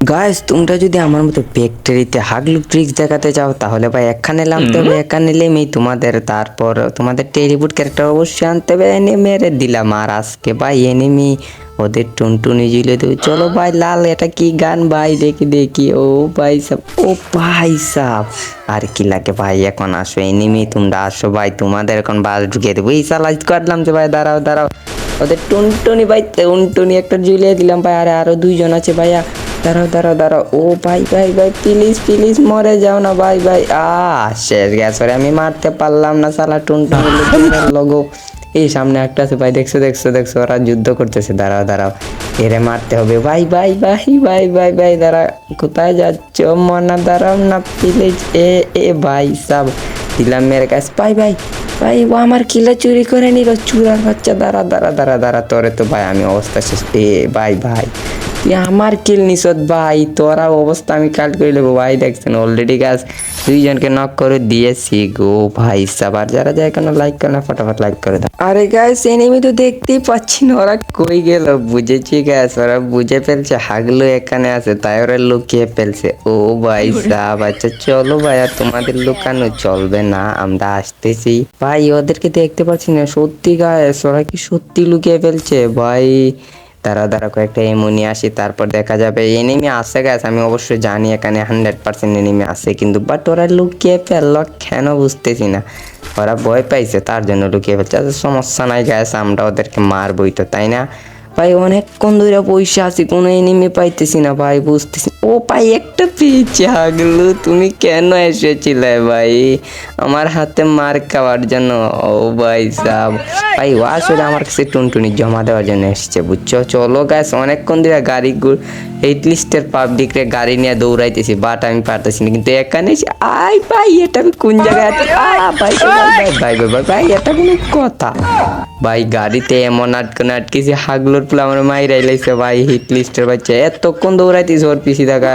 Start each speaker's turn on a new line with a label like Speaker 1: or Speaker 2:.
Speaker 1: Guys তোমরা যদি আমার মতো ফ্যাক্টরিতে হাগলুক ট্রিক্স দেখাতে চাও তাহলে ভাই এখানে নামতে হবে এখানে নেমেই তোমাদের তারপর তোমাদের টেলিপুট ক্যারেক্টার অবশ্যই আনতে হবে এনে মেরে দিলাম। আর আজকে ভাই এনিমি ওদের টুনটুনি ঝুলে দেবে। চলো ভাই লাল এটা কি গান? ভাই দেখি দেখি। ও ভাই সাব ও ভাই সাব। আর কি লাগে ভাই এখন আসো এনিমি তোমরা আসো ভাই। তোমাদের এখন বাস ঢুকিয়ে দেবো। এই সালাজ করলাম যে ভাই দাঁড়াও দাঁড়াও। ওদের টুনটুনি ভাই টুনটুনি একটা ঝুলিয়ে দিলাম ভাই। আরে আরও দুইজন আছে ভাইয়া। দাঁড়াও দাঁড়াও দাঁড়াও ও ভাই ভাই ভাই প্লিজ প্লিজ মরে যাও না ভাই ভাই আ শেষ গ্যাস ওরে আমি মারতে পারলাম না সালা টুনটুনি লগো এই সামনে একটা আছে ভাই দেখছ দেখছ দেখছ ওরা যুদ্ধ করতেছে দাঁড়াও দাঁড়াও এরে মারতে হবে ভাই ভাই ভাই ভাই ভাই ভাই দাঁড়া কোথায় যাচ্ছ মনা দাঁড়াও না প্লিজ এ এ ভাই সব দিলাম মেরে কাছে ভাই ভাই ভাই ও আমার কিলা চুরি করে নিল চুরার বাচ্চা দাঁড়া দাঁড়া দাঁড়া দাঁড়া তোরে তো ভাই আমি অবস্থা শেষ এ ভাই ভাই আমার কিল নিছত ভাই, তোরা অবস্থা আমি কাল করে নেব। ভাই, দেখছেন অলরেডি গাছ দুইজনকে নক করে দিয়েছি গো, ভাই, সাবার। যারা যায় কেন লাইক করে না, ফটাফট লাইক করে দাও। আরে গাছ এনিমি তো দেখতেই পাচ্ছি না, ওরা কই গেল? বুঝেছি গাছ ওরা বুঝে ফেলছে, হাগলো এখানে আছে, তাই ওরা লুকিয়ে ফেলছে। ও, ভাই, সাব আচ্ছা চলো, ভাই, আর তোমাদের লুকানো চলবে না, আমরা আসতেছি। ভাই, ওদেরকে দেখতে পাচ্ছি না, সত্যি গাছ ওরা কি সত্যি লুকিয়ে ফেলছে? ভাই তারা দ্বারা কয়েকটা এমনি আসি, তারপর দেখা যাবে এনিমি আসে গেছে আমি অবশ্যই জানি এখানে হান্ড্রেড পার্সেন্ট এনিমি আসে কিন্তু বাট ওরা লুকিয়ে ফেলল কেন বুঝতেছি না। ওরা ভয় পাইছে, তার জন্য লুকিয়ে ফেলছে আচ্ছা সমস্যা নাই গ্যাস আমরা ওদেরকে মারবই তো, তাই না? ভাই, অনেকক্ষণ ধরে পয়সা আছি, কোনো এনিমি পাইতেছি না ভাই, বুঝতেছি। ও ভাই, একটা পেয়েছি আগলু তুমি কেন এসেছিলে ভাই? আমার হাতে মার খাওয়ার জন্য, ও ভাই সাব। ভাই, ও আসলে আমার কাছে টুনটুনি জমা দেওয়ার জন্য এসেছে, বুঝছ? চলো গ্যাস অনেকক্ষণ ধরে গাড়ি এইট লিস্টের পাবলিকরে গাড়ি নিয়ে দৌড়াইতেছি, বাট আমি পারতেছি না, কিন্তু এখানে আই ভাই, এটা আমি কোন জায়গায় আছি? ভাই ভাই ভাই ভাই ভাই এটা কোনো কথা। ভাই, গাড়িতে এমন আটকানো আটকেছি হাগলোর প্লে আমার মাইরাই লাইছে ভাই হিট লিস্টের বাচ্চা। এতক্ষণ দৌড়াইতিস ওর পিসি দেখা